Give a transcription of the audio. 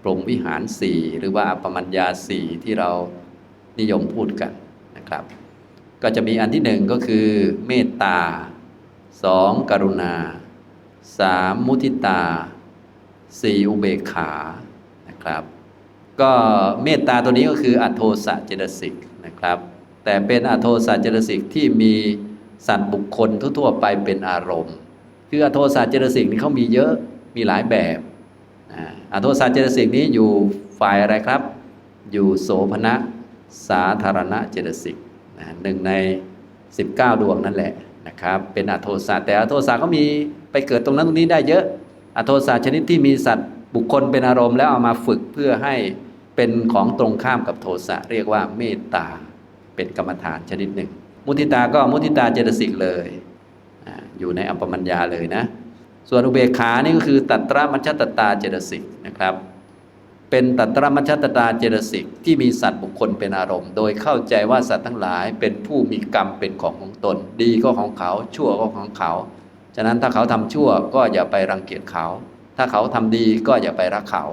พรหมวิหารสี่หรือว่าปปมัญญาสี่ที่เรานิยมพูดกันนะครับ ก็จะมีอันที่หนึ่งก็คือเมตตาสองกรุณาสามมุทิตาสี่อุเบกขานะครับ ก็เมตตาตัวนี้ก็คืออโทสะเจตสิกนะครับ แต่เป็นอโทสะเจตสิกที่มีสัตว์บุคคลทั่วๆไปเป็นอารมณ์ คืออโทสะเจตสิกนี่เขามีเยอะมีหลายแบบ อโทสะเจตสิกนี้อยู่ฝ่ายอะไรครับ อยู่โสภณะสาธารณะเจตสิกหนึ่งใน 19 ดวงนั่นแหละนะครับเป็นอโทสะแต่อโทสะก็มีไปเกิดตรงนั้นตรงนี้ได้เยอะ อโทสะชนิดที่มีสัตว์บุคคลเป็นอารมณ์แล้วเอามาฝึกเพื่อให้เป็นของตรงข้ามกับโทสะเรียกว่าเมตตาเป็นกรรมฐานชนิดหนึ่ง มุทิตาก็มุทิตาเจตสิกเลย อยู่ในอัปปมัญญาเลยนะ ส่วนอุเบกขานี่ก็คือตัตระมัชตตาเจตสิกนะครับ เป็นตัตระมัชตตาเจตสิกที่มีสัตว์บุคคลเป็นอารมณ์ โดยเข้าใจว่าสัตว์ทั้งหลายเป็นผู้มีกรรมเป็นของของตน ดีก็ของเขาชั่วก็ของเขา ฉะนั้นถ้าเขาทำชั่วก็อย่าไปรังเกียจเขา ถ้าเขาทำดีก็อย่าไปรักเขา